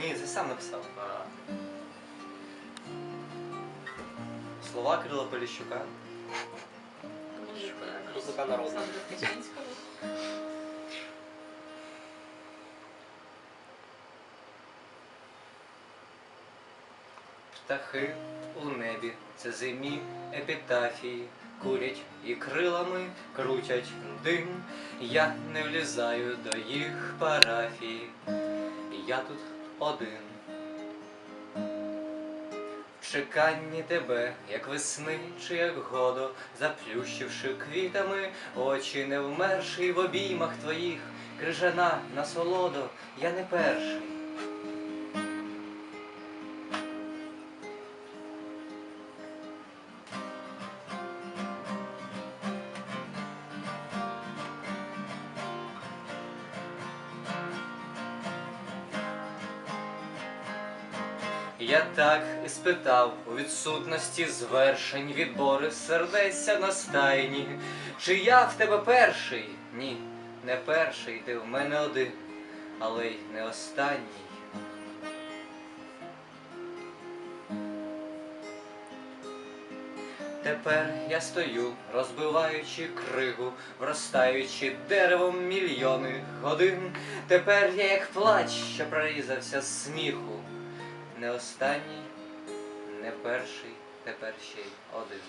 Ні, це сам написав. А, Слова Кирила Поліщука. Музика народна. Птахи у небі, це зимі епітафії, курять і крилами крутять дим. Я не влізаю до їх парафії, я тут один. В чеканні тебе, як весни чи як годо, заплющивши квітами очі не вмерший в обіймах твоїх, крижана насолодо, я не перший. Я так і спитав у відсутності звершень відбори сердеця на стайні. Чи я в тебе перший? Ні, не перший, ти в мене один, але й не останній. Тепер я стою, розбиваючи кригу, вростаючи деревом мільйони годин. Тепер я як плач, що прорізався з сміху. Не останній, не перший, тепер ще й один.